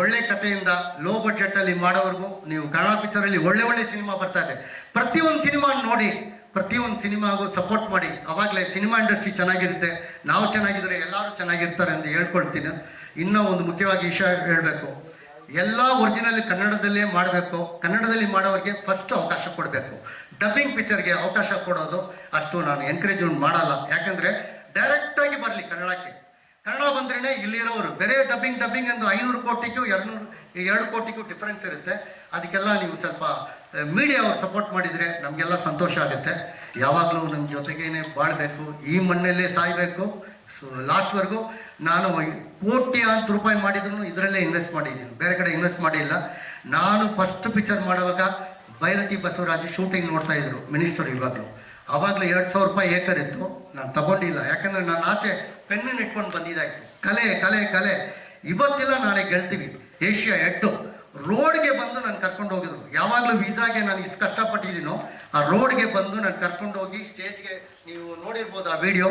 ಒಳ್ಳೆ ಕಥೆಯಿಂದ ಲೋ ಬಜೆಟಲ್ಲಿ ಮಾಡೋವರೆಗೂ ನೀವು ಕನ್ನಡ ಪಿಕ್ಚರಲ್ಲಿ ಒಳ್ಳೆ ಒಳ್ಳೆ ಸಿನಿಮಾ ಬರ್ತಾ ಇದೆ. ಪ್ರತಿಯೊಂದು ಸಿನಿಮಾ ನೋಡಿ, ಪ್ರತಿಯೊಂದು ಸಿನಿಮಾಗೂ ಸಪೋರ್ಟ್ ಮಾಡಿ. ಅವಾಗಲೇ ಸಿನಿಮಾ ಇಂಡಸ್ಟ್ರಿ ಚೆನ್ನಾಗಿರುತ್ತೆ. ನಾವು ಚೆನ್ನಾಗಿದ್ರೆ ಎಲ್ಲರೂ ಚೆನ್ನಾಗಿರ್ತಾರೆ ಅಂತ ಹೇಳ್ಕೊಳ್ತೀನಿ. ಇನ್ನೂ ಒಂದು ಮುಖ್ಯವಾಗಿ ವಿಷಯ ಹೇಳಬೇಕು. ಎಲ್ಲ ಒರಿಜಿನಲ್ ಕನ್ನಡದಲ್ಲೇ ಮಾಡಬೇಕು. ಕನ್ನಡದಲ್ಲಿ ಮಾಡೋರಿಗೆ ಫಸ್ಟ್ ಅವಕಾಶ ಕೊಡಬೇಕು. ಡಬ್ಬಿಂಗ್ ಪಿಕ್ಚರ್ಗೆ ಅವಕಾಶ ಕೊಡೋದು ಅಷ್ಟು ನಾನು ಎನ್ಕರೇಜ್ಮೆಂಟ್ ಮಾಡಲ್ಲ. ಯಾಕಂದ್ರೆ ಡೈರೆಕ್ಟಾಗಿ ಬರಲಿ ಕನ್ನಡಕ್ಕೆ. ಕನ್ನಡ ಬಂದ್ರೇ ಇಲ್ಲಿರೋರು, ಬೇರೆ ಡಬ್ಬಿಂಗ್ ಡಬ್ಬಿಂಗ್ ಎಂದು ಐನೂರು ಕೋಟಿಗೂ ಎರಡ್ನೂರು, ಎರಡು ಕೋಟಿಗೂ ಡಿಫ್ರೆನ್ಸ್ ಇರುತ್ತೆ. ಅದಕ್ಕೆಲ್ಲ ನೀವು ಸ್ವಲ್ಪ ಮೀಡಿಯಾ ಅವ್ರು ಸಪೋರ್ಟ್ ಮಾಡಿದರೆ ನಮಗೆಲ್ಲ ಸಂತೋಷ ಆಗುತ್ತೆ. ಯಾವಾಗಲೂ ನಮ್ಮ ಜೊತೆಗೇನೆ ಬಾಳಬೇಕು, ಈ ಮಣ್ಣಲ್ಲೇ ಸಾಯಬೇಕು. ಲಾಸ್ಟ್ವರೆಗೂ ನಾನು ಕೋಟಿ ಅಂತ ರೂಪಾಯಿ ಮಾಡಿದ್ರು ಇದರಲ್ಲೇ ಇನ್ವೆಸ್ಟ್ ಮಾಡಿದ್ದೀನಿ. ಬೇರೆ ಕಡೆ ಇನ್ವೆಸ್ಟ್ ಮಾಡಿಲ್ಲ. ನಾನು ಫಸ್ಟ್ ಪಿಕ್ಚರ್ ಮಾಡುವಾಗ ಭೈರತಿ ಬಸವರಾಜ್ ಶೂಟಿಂಗ್ ನೋಡ್ತಾ ಇದ್ರು ಮಿನಿಸ್ಟರ್ ಇವಾಗಲೂ. ಅವಾಗಲೇ ಎರಡು ಸಾವಿರ ರೂಪಾಯಿ ಏಕರ್ ಇತ್ತು. ನಾನು ತಗೊಂಡಿಲ್ಲ. ಯಾಕಂದ್ರೆ ನನ್ನ ಆಸೆ ಪೆನ್ನನ್ನು ಇಟ್ಕೊಂಡು ಬಂದಿದ್ದಾಯ್ತು. ಕಲೆ ಕಲೆ ಕಲೆ. ಇವತ್ತಿಲ್ಲ ನಾಳೆ ಗೆಲ್ತೀವಿ. ಏಷ್ಯಾ ಎಡ್ಡು. ರೋಡ್ಗೆ ಬಂದು ನಾನು ಕರ್ಕೊಂಡು ಹೋಗಿದ್ರು ಯಾವಾಗಲೂ ವೀಸಾಗೆ ನಾನು ಇಷ್ಟು ಕಷ್ಟಪಟ್ಟಿದ್ದೀನೋ, ಆ ರೋಡ್ಗೆ ಬಂದು ನಾನು ಕರ್ಕೊಂಡು ಹೋಗಿ ಸ್ಟೇಜ್ಗೆ ನೀವು ನೋಡಿರ್ಬೋದು ಆ ವಿಡಿಯೋ.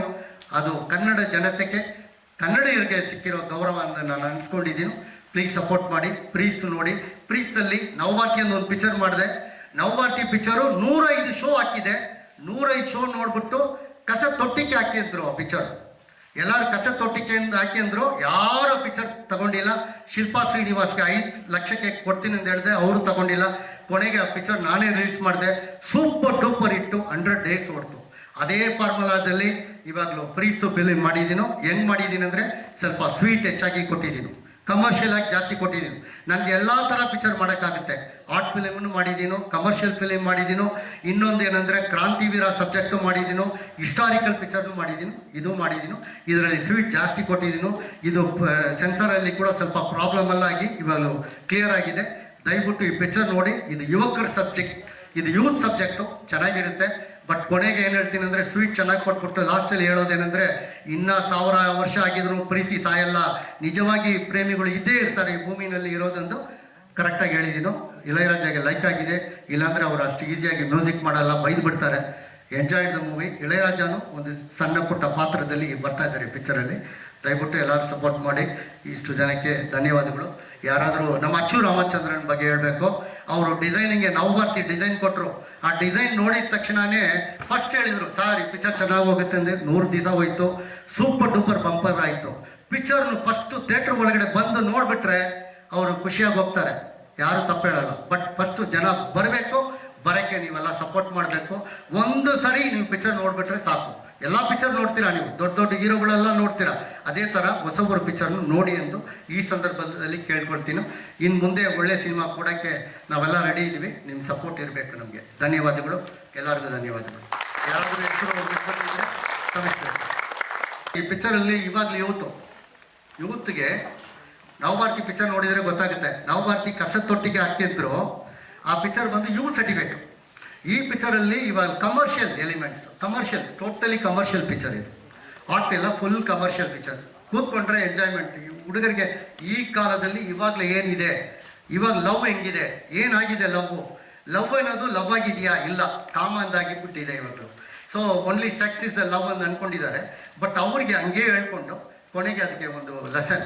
ಅದು ಕನ್ನಡ ಜನತೆಗೆ, ಕನ್ನಡಿಗರಿಗೆ ಸಿಕ್ಕಿರೋ ಗೌರವ ಅಂತ ನಾನು ಅನ್ಸ್ಕೊಂಡಿದ್ದೀನಿ. ಪ್ಲೀಸ್ ಸಪೋರ್ಟ್ ಮಾಡಿ ಪ್ರೀಸ್ ನೋಡಿ. ಪ್ರೀಸಲ್ಲಿ ಅಂತ ಒಂದು ಪಿಕ್ಚರ್ ಮಾಡಿದೆ. ನವಭಾರತಿ ಪಿಕ್ಚರು ನೂರೈದು ಶೋ ಹಾಕಿದೆ. ನೂರೈದು ಶೋ ನೋಡ್ಬಿಟ್ಟು ಕಸ ತೊಟ್ಟಿಗೆ ಹಾಕಿದ್ರು ಆ ಪಿಕ್ಚರ್ ಎಲ್ಲರೂ ಕಸ ತೊಟ್ಟಿಕೆಯಿಂದ ಹಾಕಿದ್ರು. ಯಾರು ಪಿಕ್ಚರ್ ತಗೊಂಡಿಲ್ಲ. ಶಿಲ್ಪಾ ಶ್ರೀನಿವಾಸ್ಗೆ ಐದು ಲಕ್ಷಕ್ಕೆ ಕೊಡ್ತೀನಿ ಅಂತ ಹೇಳಿದೆ. ಅವರು ತಗೊಂಡಿಲ್ಲ. ಕೊನೆಗೆ ಆ ಪಿಕ್ಚರ್ ನಾನೇ ರಿಲೀಸ್ ಮಾಡಿದೆ. ಸೂಪರ್ ಡೂಪರ್ ಇಟ್ಟು ಹಂಡ್ರೆಡ್ ಡೇಸ್ ಓಡ್ತು ಅದೇ ಫಾರ್ಮುಲಾದಲ್ಲಿ ಇವಾಗಲೂ ಪ್ರೀಸು ಬಿಲ್ ಮಾಡಿದ್ದೀನೋ ಹೆಂಗ್ ಮಾಡಿದ್ದೀನಿ ಅಂದರೆ ಸ್ವಲ್ಪ ಸ್ವೀಟ್ ಹೆಚ್ಚಾಗಿ ಕೊಟ್ಟಿದ್ದೀನಿ ಕಮರ್ಷಿಯಲ್ ಆಗಿ ಜಾಸ್ತಿ ಕೊಟ್ಟಿದ್ದೀನಿ ನನಗೆ ಎಲ್ಲ ಥರ ಪಿಕ್ಚರ್ ಮಾಡೋಕ್ಕಾಗುತ್ತೆ. ಮಾಡಿದ್ದೀನೋ ಕಮರ್ಷಿಯಲ್ ಫಿಲಿಮ್ ಮಾಡಿದ್ದೀನೋ ಇನ್ನೊಂದು ಏನಂದರೆ ಕ್ರಾಂತಿವೀರ ಸಬ್ಜೆಕ್ಟು ಮಾಡಿದ್ದೀನೋ ಹಿಸ್ಟಾರಿಕಲ್ ಪಿಕ್ಚರ್ನು ಮಾಡಿದ್ದೀನಿ ಇದು ಮಾಡಿದ್ದೀನೋ ಇದರಲ್ಲಿ ಸ್ವೀಟ್ ಜಾಸ್ತಿ ಕೊಟ್ಟಿದ್ದೀನೋ ಇದು ಸೆನ್ಸರಲ್ಲಿ ಕೂಡ ಸ್ವಲ್ಪ ಪ್ರಾಬ್ಲಮ್ ಆಗಿ ಇವಾಗ ಕ್ಲಿಯರ್ ಆಗಿದೆ. ದಯವಿಟ್ಟು ಈ ಪಿಕ್ಚರ್ ನೋಡಿ, ಇದು ಯುವಕರ ಸಬ್ಜೆಕ್ಟ್ ಇದು ಯೂತ್ ಸಬ್ಜೆಕ್ಟು ಚೆನ್ನಾಗಿರುತ್ತೆ. ಬಟ್ ಕೊನೆಗೆ ಏನು ಹೇಳ್ತೀನಿ ಅಂದರೆ ಸ್ವೀಟ್ ಚೆನ್ನಾಗಿ ಕೊಟ್ಬಿಟ್ಟು ಲಾಸ್ಟಲ್ಲಿ ಹೇಳೋದೇನೆಂದರೆ ಇನ್ನೂ ಸಾವಿರ ವರ್ಷ ಆಗಿದ್ರು ಪ್ರೀತಿ ಸಾಯಲ್ಲ. ನಿಜವಾಗಿ ಪ್ರೇಮಿಗಳು ಇದ್ದೇ ಇರ್ತಾರೆ ಈ ಭೂಮಿನಲ್ಲಿ ಇರೋದೊಂದು. ಕರೆಕ್ಟಾಗಿ ಹೇಳಿದ್ದೀನೋ ಇಳಯರಾಜಾಗೆ ಲೈಕ್ ಆಗಿದೆ. ಇಲ್ಲಾಂದರೆ ಅವರು ಅಷ್ಟು ಈಸಿಯಾಗಿ ಮ್ಯೂಸಿಕ್ ಮಾಡಲ್ಲ, ಬೈದು ಬಿಡ್ತಾರೆ. ಎಂಜಾಯ್ ದ ಮೂವಿ ಇಳಯರಾಜನು ಒಂದು ಸಣ್ಣ ಪುಟ್ಟ ಪಾತ್ರದಲ್ಲಿ ಬರ್ತಾ ಇದ್ದಾರೆ ಪಿಕ್ಚರಲ್ಲಿ ದಯವಿಟ್ಟು ಎಲ್ಲರೂ ಸಪೋರ್ಟ್ ಮಾಡಿ. ಇಷ್ಟು ಜನಕ್ಕೆ ಧನ್ಯವಾದಗಳು. ಯಾರಾದರೂ ನಮ್ಮ ಅಚ್ಚು ರಾಮಚಂದ್ರನ್ ಬಗ್ಗೆ ಹೇಳಬೇಕು. ಅವರು ಡಿಸೈನಿಂಗ್ಗೆ ಬರ್ತಿ ಡಿಸೈನ್ ಕೊಟ್ಟರು ಆ ಡಿಸೈನ್ ನೋಡಿದ ತಕ್ಷಣನೇ ಫಸ್ಟ್ ಹೇಳಿದರು, ಸಾರಿ ಪಿಕ್ಚರ್ ಚೆನ್ನಾಗಿ ಹೋಗುತ್ತೆ ಅಂದರೆ ನೂರು ದಿವಸ ಹೋಯ್ತು. ಸೂಪರ್ ಡೂಪರ್ ಬಂಪರ್ ಆಯಿತು. ಪಿಕ್ಚರ್ನು ಫಸ್ಟು ಥಿಯೇಟ್ರ್ ಒಳಗಡೆ ಬಂದು ನೋಡಿಬಿಟ್ರೆ ಅವರು ಖುಷಿಯಾಗಿ ಹೋಗ್ತಾರೆ. ಯಾರು ತಪ್ಪು ಹೇಳಲ್ಲ ಬಟ್ ಫಸ್ಟು ಜನ ಬರಬೇಕು, ಬರೋಕ್ಕೆ ನೀವೆಲ್ಲ ಸಪೋರ್ಟ್ ಮಾಡಬೇಕು. ಒಂದು ಸರಿ ನೀವು ಪಿಕ್ಚರ್ ನೋಡಿಬಿಟ್ರೆ ಸಾಕು. ಎಲ್ಲ ಪಿಕ್ಚರ್ ನೋಡ್ತೀರಾ ನೀವು? ದೊಡ್ಡ ದೊಡ್ಡ ಹೀರೋಗಳೆಲ್ಲ ನೋಡ್ತೀರಾ? ಅದೇ ಥರ ಹೊಸಬ್ಬರು ಪಿಕ್ಚರ್ನು ನೋಡಿ ಎಂದು ಈ ಸಂದರ್ಭದಲ್ಲಿ ಕೇಳ್ಕೊಳ್ತೀನಿ. ಇನ್ನು ಮುಂದೆ ಒಳ್ಳೆ ಸಿನಿಮಾ ಕೊಡೋಕ್ಕೆ ನಾವೆಲ್ಲ ರೆಡಿ ಇದ್ದೀವಿ. ನಿಮ್ಮ ಸಪೋರ್ಟ್ ಇರಬೇಕು ನಮಗೆ. ಧನ್ಯವಾದಗಳು. ಎಲ್ಲರಿಗೂ ಧನ್ಯವಾದಗಳು. ಯಾರಾದರೂ ಹೆಸರು ಈ ಪಿಕ್ಚರಲ್ಲಿ ಇವಾಗಲೂ ಯೂತು ಯೂತ್ಗೆ ನವಭಾರತಿ ಪಿಕ್ಚರ್ ನೋಡಿದರೆ ಗೊತ್ತಾಗುತ್ತೆ. ನವಭಾರತಿ ಕಸ ತೊಟ್ಟಿಗೆ ಹಾಕಿದ್ರು, ಆ ಪಿಕ್ಚರ್ ಬಂದು ಯು ಸರ್ಟಿಫಿಕೇಟ್ ಈ ಪಿಕ್ಚರಲ್ಲಿ ಇವಾಗ commercial elements commercial totally commercial picture ಇದು. ಹಾಟ್ ಎಲ್ಲ ಫುಲ್ ಕಮರ್ಷಿಯಲ್ ಪಿಕ್ಚರ್ ಕೂತ್ಕೊಂಡ್ರೆ ಎಂಜಾಯ್ಮೆಂಟ್ ಹುಡುಗರಿಗೆ ಈ ಕಾಲದಲ್ಲಿ ಇವಾಗಲೇ ಏನಿದೆ? ಇವಾಗ ಲವ್ ಹೆಂಗಿದೆ? ಏನಾಗಿದೆ ಲವ್ ಲವ್ ಅನ್ನೋದು ಲವ್ ಆಗಿದೆಯಾ? ಇಲ್ಲ. ಕಾಮಂದಾಗಿ ಬಿಟ್ಟಿದೆ ಇವತ್ತು so only sex is the love ಅಂತ ಅನ್ಕೊಂಡಿದ್ದಾರೆ. ಬಟ್ ಅವರಿಗೆ ಹಂಗೆ ಹೇಳ್ಕೊಂಡು ಕೊನೆಗೆ ಅದಕ್ಕೆ ಒಂದು ಲೆಸನ್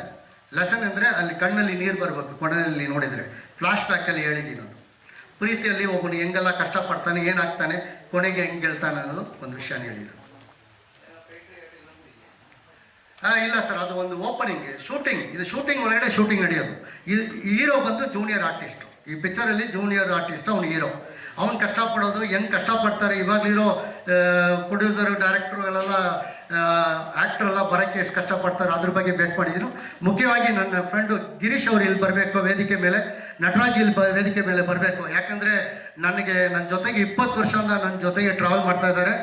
ಲೆಸನ್ ಅಂದರೆ ಅಲ್ಲಿ ಕಣ್ಣಲ್ಲಿ ನೀರು ಬರಬೇಕು ಕೊನೆಯಲ್ಲಿ ನೋಡಿದರೆ. ಫ್ಲಾಶ್ ಬ್ಯಾಕಲ್ಲಿ ಹೇಳಿದ್ದೀನಿ ಅದು ಪ್ರೀತಿಯಲ್ಲಿ ಒಬ್ಬನು ಹೆಂಗೆಲ್ಲ ಕಷ್ಟಪಡ್ತಾನೆ, ಏನಾಗ್ತಾನೆ, ಕೊನೆಗೆ ಹೆಂಗೆ ಹೇಳ್ತಾನೆ ಅನ್ನೋದು ಒಂದು ವಿಷಯ ಹೇಳಿದ್ರು ಹಾ ಇಲ್ಲ ಸರ್ ಅದು ಒಂದು ಓಪನಿಂಗ್ ಶೂಟಿಂಗ್ ಇದು ಶೂಟಿಂಗ್ ಒಳಗಡೆ ಶೂಟಿಂಗ್ ನಡೆಯೋದು. ಇದು ಹೀರೋ ಬಂದು ಜೂನಿಯರ್ ಆರ್ಟಿಸ್ಟ್ ಈ ಪಿಕ್ಚರಲ್ಲಿ ಜೂನಿಯರ್ ಆರ್ಟಿಸ್ಟ್ ಅವ್ನು ಹೀರೋ ಅವ್ನು ಕಷ್ಟಪಡೋದು, ಹೆಂಗೆ ಕಷ್ಟಪಡ್ತಾರೆ, ಇವಾಗಲಿರೋ ಪ್ರೊಡ್ಯೂಸರು ಡೈರೆಕ್ಟ್ರು ಎಲ್ಲ ಆ್ಯಕ್ಟರ್ ಎಲ್ಲ ಬರೋಕ್ಕೆ ಎಷ್ಟು ಕಷ್ಟಪಡ್ತಾರೆ, ಅದ್ರ ಬಗ್ಗೆ ಬೇಸ್ ಮಾಡಿದ್ರು. ಮುಖ್ಯವಾಗಿ ನನ್ನ ಫ್ರೆಂಡು ಗಿರೀಶ್ ಅವರು ಇಲ್ಲಿ ಬರಬೇಕು ವೇದಿಕೆ ಮೇಲೆ, ನಟರಾಜ್ ಇಲ್ಲಿ ಬ, ವೇದಿಕೆ ಮೇಲೆ ಬರಬೇಕು. ಯಾಕಂದರೆ ನನಗೆ ನನ್ನ ಜೊತೆಗೆ ಇಪ್ಪತ್ತು ವರ್ಷದಿಂದ ನನ್ನ ಜೊತೆಗೆ ಟ್ರಾವೆಲ್ ಮಾಡ್ತಾ ಇದ್ದಾರೆ.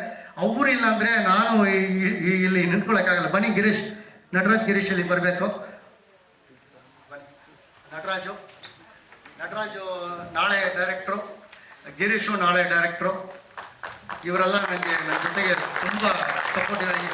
ಅವರು ಇಲ್ಲ ಅಂದರೆ ನಾನು ಇಲ್ಲಿ ನಿಂತ್ಕೊಳ್ಳೋಕ್ಕಾಗಲ್ಲ ಬನ್ನಿ ಗಿರೀಶ್, ನಟರಾಜ್ ಗಿರೀಶ್ ಇಲ್ಲಿ ಬರಬೇಕು. ನಟರಾಜು ನಟರಾಜು ನಾಳೆ ಡೈರೆಕ್ಟ್ರು ಗಿರೀಶು ನಾಳೆ ಡೈರೆಕ್ಟ್ರು ಇವರೆಲ್ಲ ನನಗೆ ನನ್ನ ಜೊತೆಗೆ ತುಂಬ ಸಪೋರ್ಟಿವ್ ಆಗಿ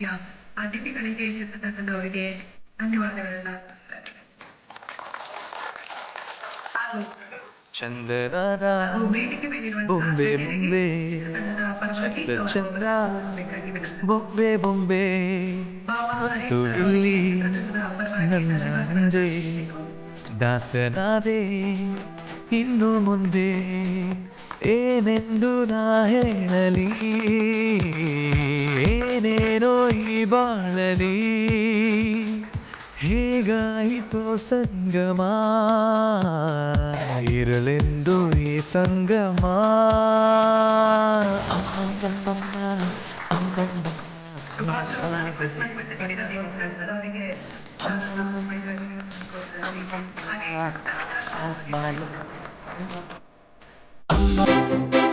ಯಾ, ಅತಿಥಿಗಳಿಗೆ ಈ ಚಿತ್ರತಂಡದವರಿಗೆ ಧನ್ಯವಾದಗಳನ್ನ ಅರ್ಪಿಸ್ತಾರೆ ಹಾಗೂ ಚಂದದ ಹಾಗೂ ವೇದಿಕೆ ಮೇಲಿರುವಂತಹ ಬೊಂಬೆ ಗಣ್ಯರಿಗೆ ಬೊಂಬೆ ಚಿತ್ರತಂಡದ ಪರವಾಗಿ ಚಂದ ಚಂದ ಗೌರವಿಸಬೇಕಾಗಿ ವಿನಂತಿ. ಬೊಂಬೆ ಬೊಂಬೆ ಬಾಬಾ ಹರೀಶ್ ತುರುಳಿ ಚಿತ್ರತಂಡದ ಪರವಾಗಿ ನನ್ನ ಧನ್ಯವಾದಗಳನ್ನ ಮುಂದೆ ಅರ್ಪಿಸಿಕೊಳ್ಳುತ್ತೇನೆ. ದಾಸನಾದೆ ಇನ್ನು ಮುಂದೆ ಏನೆಂದು ನಾ ಹೇಳಲಿ ಏನೇನೋ ಈ ಬಾಳಲಿ ಹೇಗಾಯಿತು ಸಂಗಮ ಇರಲೆಂದು ಈ ಸಂಗಮ ಅಮ್ಮ